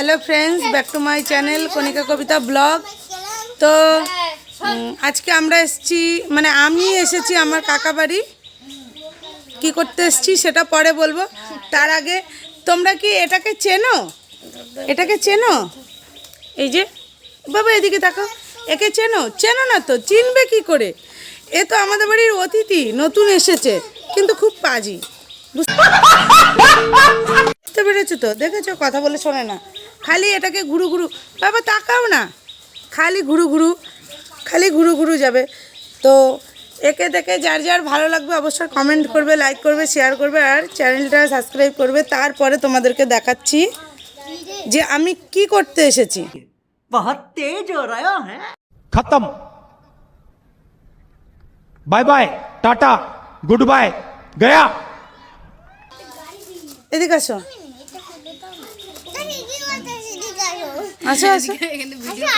Hello friends back to my channel Kanika Kabita blog তো আজকে আমরা এসেছি মানে আমি এসেছি আমার কাকা বাড়ি। কী করতে এসেছি সেটা পরে বলব। তার আগে, তোমরা কি এটাকে চেনো? এটাকে চেনো? এই যে, বাবা, এদিকে দেখো। একে চেনো? চেনো না তো, চিনবে কি করে? এ তো আমাদের বাড়ির অতিথি, নতুন এসেছে, কিন্তু খুব পাজি। বুঝতে পেরেছ তো? দেখেছ, কথা বলে শোনে না। খালি এটাকে ঘুরু ঘুরু। বাবা তাকাও না। খালি ঘুরু ঘুরু। খালি ঘুরু ঘুরু যাবে। তো একে দেখে যার যার ভালো লাগবে অবশ্যই কমেন্ট করবে লাইক করবে শেয়ার করবে আর চ্যানেলটা সাবস্ক্রাইব করবে। তারপরে তোমাদেরকে দেখাচ্ছি যে আমি কি করতে এসেছি। খতম bye bye tata good bye Gaya এদিকে আসো। আচ্ছা, আচ্ছা।,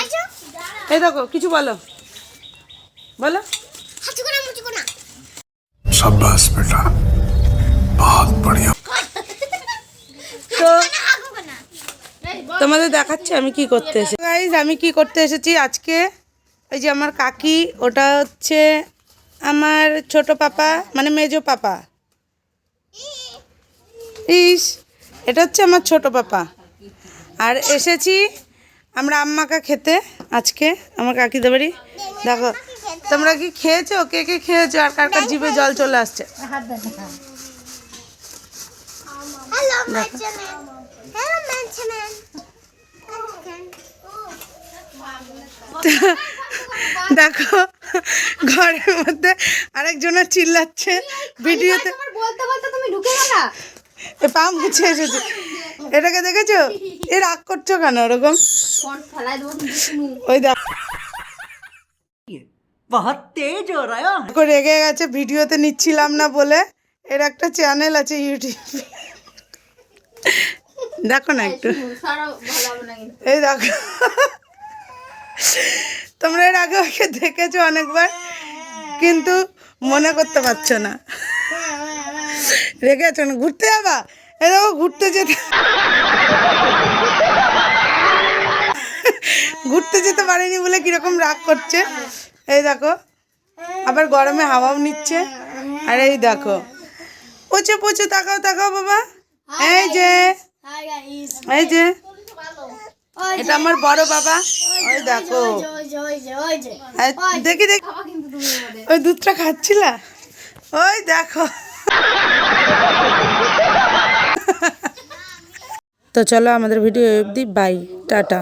আচ্ছা এই দেখো কিছু বলো। বলো। সাব্বাস বেটা। বহুত বড়িয়া। তো তোমাদের দেখাচ্ছি আমি কি করতে এসেছি গাইজ আমি কি করতে এসেছি আজকে? ওই যে আমার কাকি ওটা হচ্ছে আমার ছোট পাপা মানে মেজো পাপা। ইস এটা হচ্ছে আমার ছোট পাপা। আর এসেছি আমরা আম্মাকা খেতে আজকে আমার কাকিদের বাড়ি। দেখো তোমরা কি খেয়েছো? কে কে খেয়েছো? আর কার কার জিভে জল চলে আসছে. দেখো। ঘরের মধ্যে আরেকজনের চিল্লাচ্ছে ভিডিওতে বলতে বলতে তুমি ঢুকে গেলা? পা মুছে এসেছে। এটাকে দেখেছ? এ রাগ করছ কেন ওরকম? ওই দেখো। রেগে গেছে ভিডিওতে নিচ্ছিলাম না বলে। এর একটা চ্যানেল আছে ইউটিউব দেখো না একটু। এই দেখো। তোমরা এর আগে ওকে দেখেছ অনেকবার কিন্তু মনে করতে পারছ না। রেগে আছো না ঘুরতে যাবা? এ দেখো ঘুরতে যেতে ঘুরতে যেতে পারেনি বলে কীরকম রাগ করছে। এই দেখো, আবার গরমে হাওয়াও নিচ্ছে। আর এই দেখো, পচে পচে, তাকাও তাকাও বাবা। এই যে এই যে, এটা আমার বড় বাবা। ওই দেখো দেখি দেখি। ওই দুধটা খাচ্ছিলা? ওই দেখো। তো চলো আমাদের ভিডিও অবধি বাই টাটা।